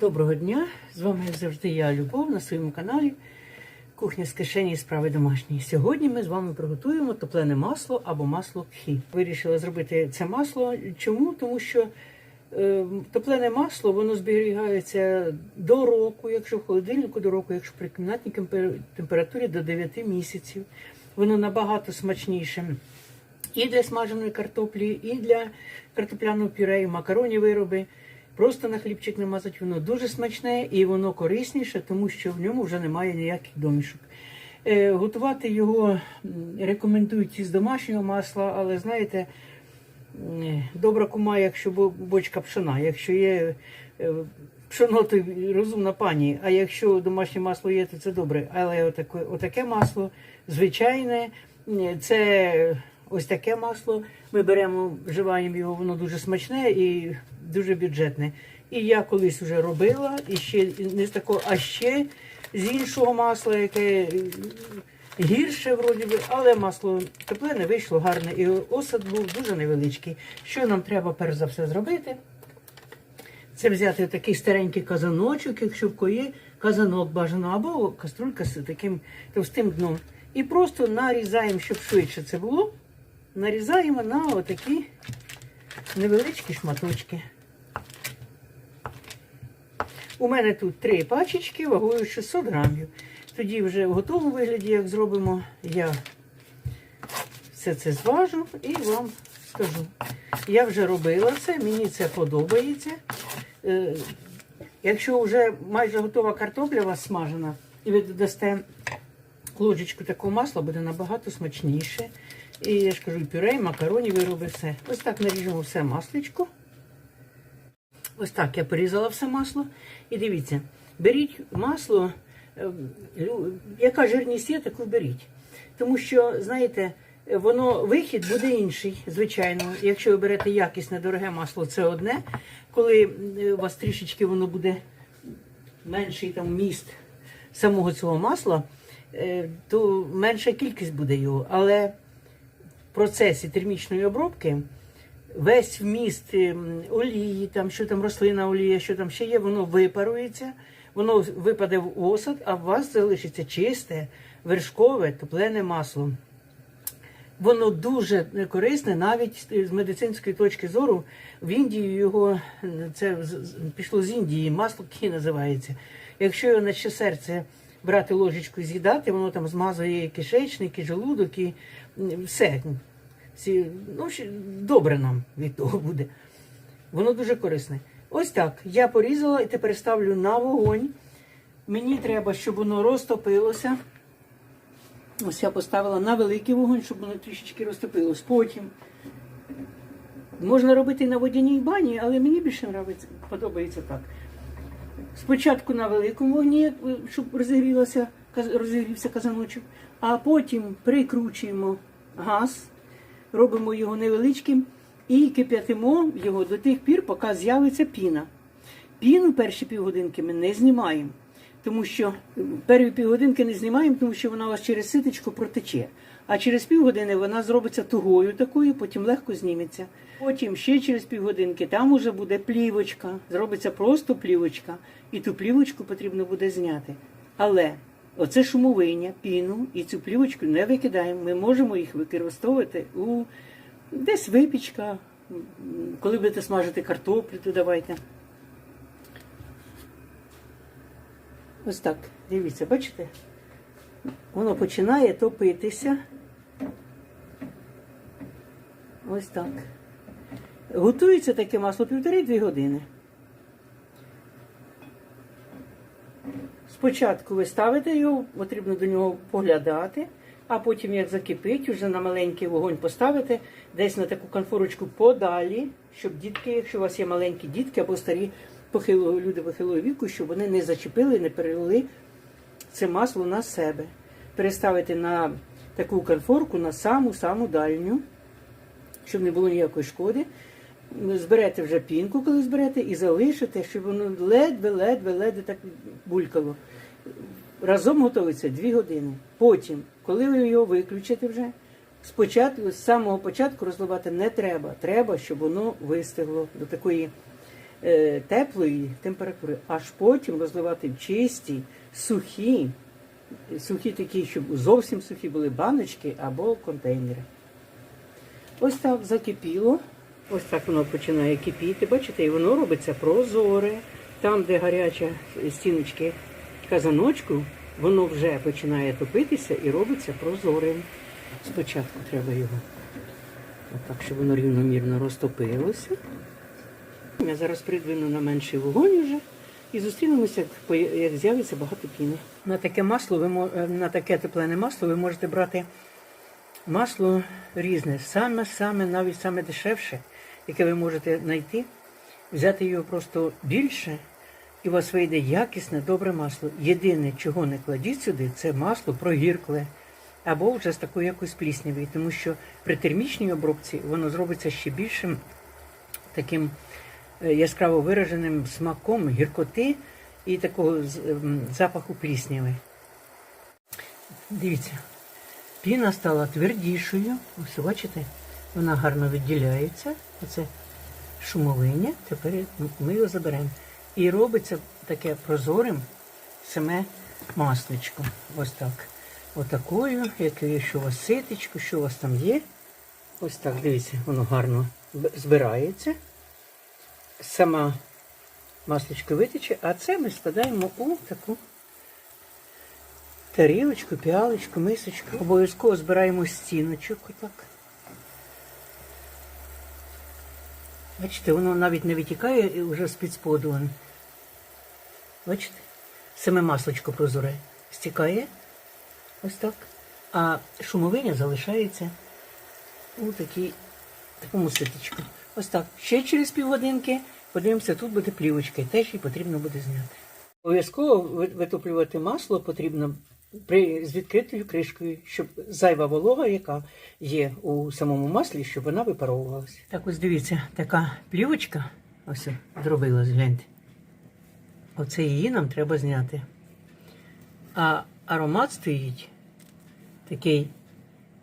Доброго дня! З вами, як завжди, я Любов на своєму каналі Кухня з кишені і справи домашні. Сьогодні ми з вами приготуємо топлене масло або масло кхі. Вирішила зробити це масло. Чому? Тому що е, топлене масло воно зберігається до року, якщо в холодильнику до року, якщо при кімнатній температурі до 9 місяців. Воно набагато смачніше і для смаженої картоплі, і для картопляного пюре, і макароні вироби. Просто на хлібчик намазати воно дуже смачне і воно корисніше, тому що в ньому вже немає ніяких домішок. Е, готувати його рекомендують із домашнього масла, але знаєте, добра кума, якщо бочка пшона, якщо є е, пшоно, то розумна пані. А якщо домашнє масло є, то це добре. Але отаке, отаке масло звичайне, це ось таке масло. Ми беремо, вживаємо його, воно дуже смачне і дуже бюджетне. І я колись вже робила, і ще не з такого, а ще з іншого масла, яке гірше вроді би, але масло теплене вийшло гарне. І осад був дуже невеличкий. Що нам треба перш за все зробити? Це взяти такий старенький казаночок, якщо в кої казанок бажано, або каструлька з таким товстим дном. І просто нарізаємо, щоб швидше це було. Нарізаємо на отакі невеличкі шматочки. У мене тут три пачечки вагою 600 грамів. Тоді вже в готовому вигляді, як зробимо, я все це зважу і вам скажу. Я вже робила це, мені це подобається. Е, Якщо вже майже готова картопля у вас смажена, і ви додасте ложечку такого масла, буде набагато смачніше. І я ж кажу, і пюре, і макароні вироби все. Ось так наріжемо все масличко. Ось так я порізала все масло. І дивіться, беріть масло, е, яка жирність є, таку беріть. Тому що, знаєте, воно вихід буде інший, звичайно. Якщо ви берете якісне дороге масло, це одне. Коли е, у вас трішечки воно буде менший там міст самого цього масла, то менша кількість буде його. Але в процесі термічної обробки весь вміст ем, олії, там, що там рослина олія, що там ще є, воно випарується, воно випаде в осад, а у вас залишиться чисте, вершкове, топлене масло. Воно дуже корисне, навіть з медицинської точки зору. В Індії його це пішло з Індії, масло кі називається. Якщо його на ще серце брати ложечку і з'їдати, воно там змазує і кишечник, і желудок, і все. Всі, ну, добре нам від того буде. Воно дуже корисне. Ось так. Я порізала і тепер ставлю на вогонь. Мені треба, щоб воно розтопилося. Ось я поставила на великий вогонь, щоб воно трішечки розтопилось. Потім можна робити на водяній бані, але мені більше подобається так. Спочатку на великому вогні, щоб розігрілося, розігрівся казаночок, а потім прикручуємо газ, робимо його невеличким і кип'ятимо його до тих пір, поки з'явиться піна. Піну перші півгодинки ми не знімаємо, тому що перші півгодинки не знімаємо, тому що вона у вас через ситочку протече. А через півгодини вона зробиться тугою такою, потім легко зніметься. Потім ще через півгодинки там уже буде плівочка, зробиться просто плівочка, і ту плівочку потрібно буде зняти. Але оце шумовиння, піну і цю плівочку не викидаємо. Ми можемо їх використовувати у десь випічка, коли будете смажити картоплю, то давайте. Ось так, дивіться, бачите? Воно починає топитися. Ось так. Готується таке масло півтори-дві години. Спочатку ви ставите його, потрібно до нього поглядати, а потім, як закипить, вже на маленький вогонь поставите, десь на таку конфорочку подалі, щоб дітки, якщо у вас є маленькі дітки або старі похилого, люди похилого віку, щоб вони не зачепили, не перелили це масло на себе. Переставити на таку конфорку на саму-саму дальню, щоб не було ніякої шкоди. Зберете вже пінку, коли зберете, і залишите, щоб воно ледве-ледве-ледве так булькало. Разом готується 2 години. Потім, коли ви його виключите вже, спочатку, з самого початку розливати не треба. Треба, щоб воно вистигло до такої е, теплої температури, аж потім розливати в чисті, сухі, сухі такі, щоб зовсім сухі були баночки або контейнери. Ось так закипіло. Ось так воно починає кипіти. Бачите, і воно робиться прозоре. Там, де гаряча стіночки казаночку, воно вже починає топитися і робиться прозорим. Спочатку треба його отак, щоб воно рівномірно розтопилося. Я зараз придвину на менший вогонь вже і зустрінемося, як, з'явиться багато піни. На таке масло ви на таке теплене масло ви можете брати масло різне, саме, саме, навіть саме дешевше, яке ви можете знайти, взяти його просто більше, і у вас вийде якісне, добре масло. Єдине, чого не кладіть сюди, це масло прогіркле. Або вже з такою якоюсь пліснявою, тому що при термічній обробці воно зробиться ще більшим таким е, яскраво вираженим смаком гіркоти і такого ем, запаху плісняви. Дивіться, піна стала твердішою. Ось бачите, вона гарно відділяється. Оце шумовиння. Тепер ми його заберемо. І робиться таке прозорим саме масличко. Ось так. Отакою, яке що у вас ситечко, що у вас там є. Ось так, дивіться, воно гарно збирається. Сама масличко витече, а це ми складаємо у таку тарілочку, піалочку, мисочку. Обов'язково збираємо стіночок отак. Бачите, воно навіть не витікає вже з-під споду. Бачите? Саме масличко прозоре стікає. Ось так. А шумовиня залишається у такій, такому ситочку. Ось так. Ще через півгодинки подивимося, тут буде плівочка, теж її потрібно буде зняти. Обов'язково витоплювати масло потрібно при, з відкритою кришкою, щоб зайва волога, яка є у самому маслі, щоб вона випаровувалася. Так ось дивіться, така плівочка ось зробилась, гляньте. Оце її нам треба зняти. А аромат стоїть такий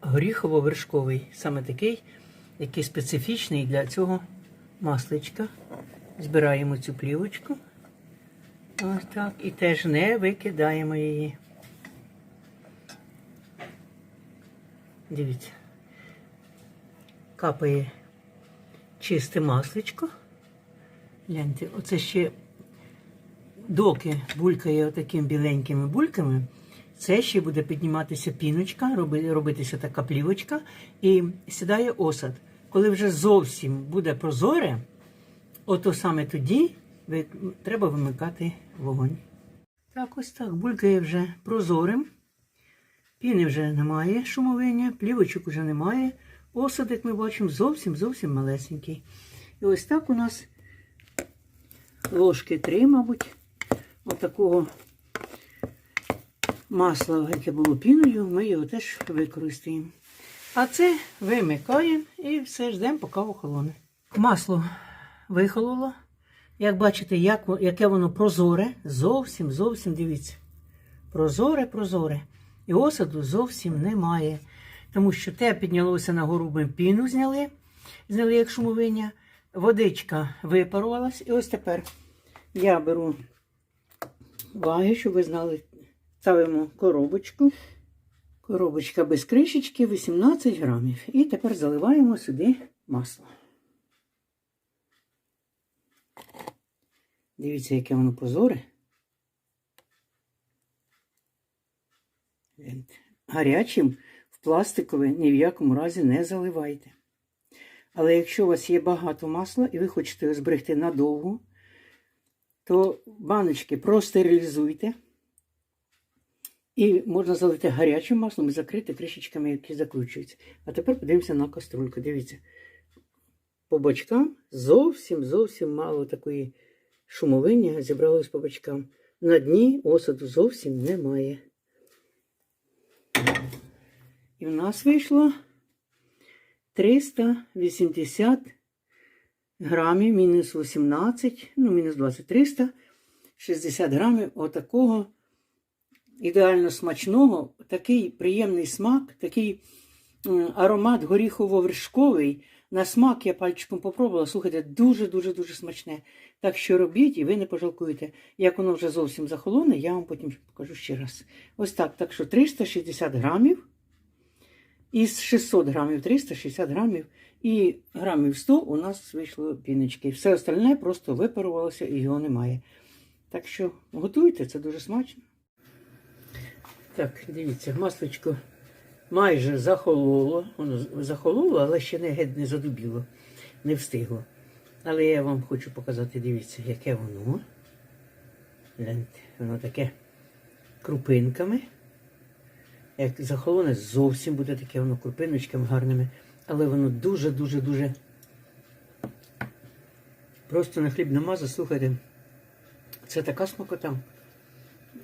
горіхово-вершковий, саме такий, який специфічний для цього масличка. Збираємо цю плівочку. Ось так. І теж не викидаємо її. Дивіться. Капає чисте масличко. Гляньте, оце ще доки булькає такими біленькими бульками, це ще буде підніматися піночка, робитися така плівочка, і сідає осад. Коли вже зовсім буде прозоре, ото саме тоді треба вимикати вогонь. Так, ось так, булькає вже прозорим. Піни вже немає шумовиння, плівочок вже немає. Осад, як ми бачимо, зовсім зовсім малесенький. І ось так у нас ложки три, мабуть, отакого масла, яке було піною, ми його теж використаємо. А це вимикаємо і все ждемо, поки охолоне. Масло вихололо. Як бачите, як, яке воно прозоре, зовсім, зовсім дивіться. Прозоре, прозоре. І осаду зовсім немає. Тому що те піднялося на гору, ми піну зняли, зняли як шумовиння, водичка випарувалась. І ось тепер я беру ваги, щоб ви знали, ставимо коробочку. Коробочка без кришечки 18 грамів. І тепер заливаємо сюди масло. Дивіться, яке воно прозоре. Гарячим в пластикове ні в якому разі не заливайте. Але якщо у вас є багато масла і ви хочете його зберегти надовго, то баночки простерилізуйте. І можна залити гарячим маслом і закрити кришечками, які закручуються. А тепер подивимося на каструльку. Дивіться. По бочкам зовсім зовсім мало такої шумовиння зібралось по бочкам. На дні осаду зовсім немає. І в нас вийшло 380 грамів, мінус 18, ну, мінус 20, 360 грамів отакого ідеально смачного, такий приємний смак, такий аромат горіхово-вершковий, На смак я пальчиком попробувала, слухайте, дуже-дуже-дуже смачне. Так що робіть і ви не пожалкуєте. Як воно вже зовсім захолоне, я вам потім покажу ще раз. Ось так. Так що 360 грамів. Із 600 грамів 360 грамів. І грамів 100 у нас вийшло піночки. Все остальне просто випарувалося і його немає. Так що готуйте, це дуже смачно. Так, дивіться, масличко майже захололо. Воно захололо, але ще не геть не задубіло, не встигло. Але я вам хочу показати, дивіться, яке воно. Гляньте, воно таке крупинками. Як захолоне, зовсім буде таке воно крупиночками гарними. Але воно дуже-дуже-дуже. Просто на хліб намазав, слухайте. Це така смакота.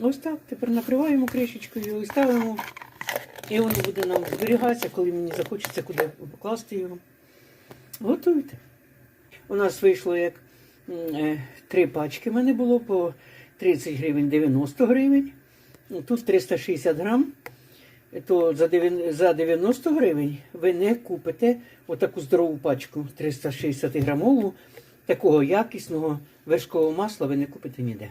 Ось так. Тепер накриваємо кришечкою і ставимо. І воно буде нам зберігатися, коли мені захочеться куди покласти його. Готуйте. У нас вийшло як е, три пачки. в мене було по 30 гривень 90 гривень. Тут 360 грам. То за дев'ян- за 90 гривень ви не купите отаку здорову пачку 360 грамову. Такого якісного вершкового масла ви не купите ніде.